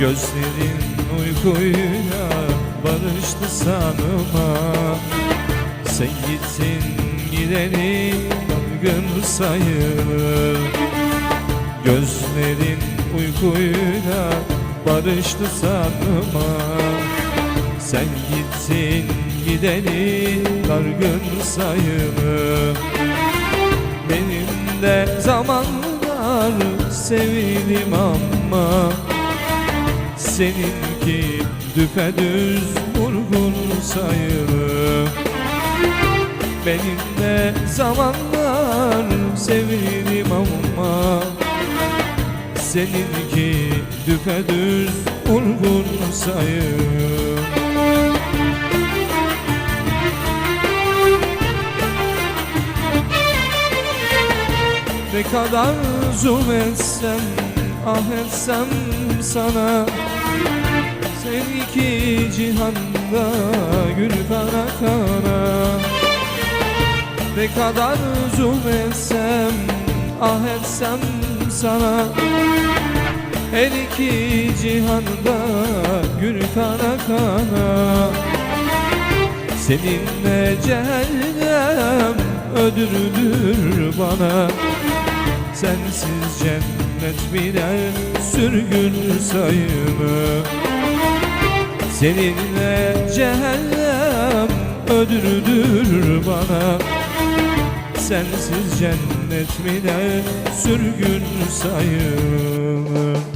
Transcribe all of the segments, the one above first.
Gözlerin uykuyla barıştı sanma Sen gittin gideni gün sayılır Gözlerin uykuyla barıştı sanma Sen gittin gideni gün sayılır Benim de zamanlar sevilim ama Seninki düpedüz vurgun sayılır. Benim de zamanlar sevilim ama Seninki düpedüz vurgun sayılır. Ne kadar zulmetsem ah etsem sana Sen iki cihanda gül kara kara. Ne kadar zulmetsem ah etsem sana. Her iki cihanda gül kara kara. Seninle cehennem ödürdür bana. Sensiz cennet bile sürgün sayılır Seninle cehennem ödürdür bana. Sensiz cennet bile sürgün sayılır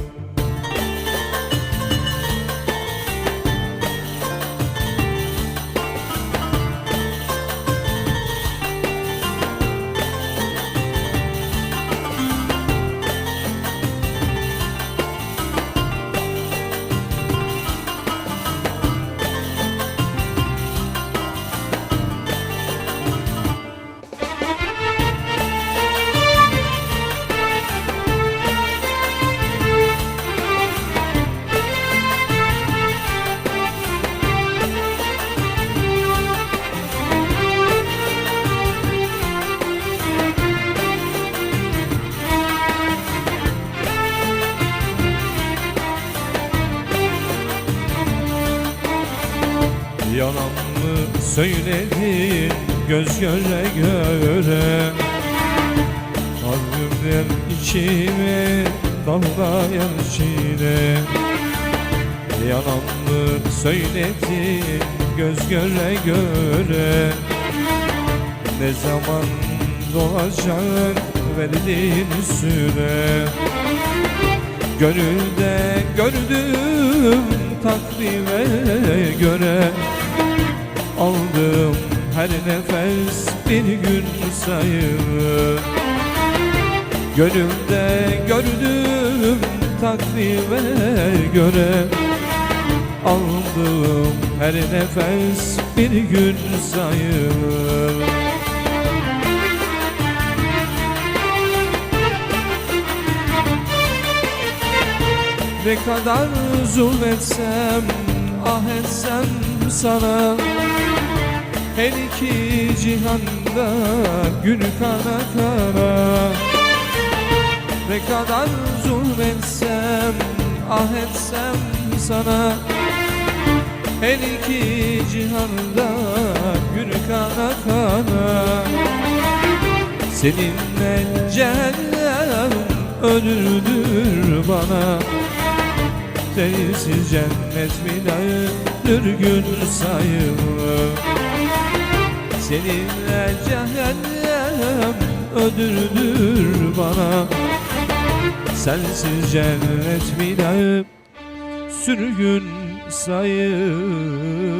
mı söyledin göz göre göre. Kalbimden içime damlayan çile Yalan mı söyledin göz göre göre. Ne zaman dolacak verdiğin süre Gönülde gördüm takvime göre Aldığım her nefes bir gün sayılır Gönülde gördüm takvime göre Aldığım her nefes bir gün sayılır Ne kadar zulmetsem ah etsem sana Her iki cihanda gün kara kara Ne kadar zulmetsem ah etsem sana Her iki cihanda gün kara kara Seninle cehennem ölürdür bana Sensiz cennet bile gün sayılır Seninle cehennem ödürdür bana. Sensiz cennet bile sürgün sayılır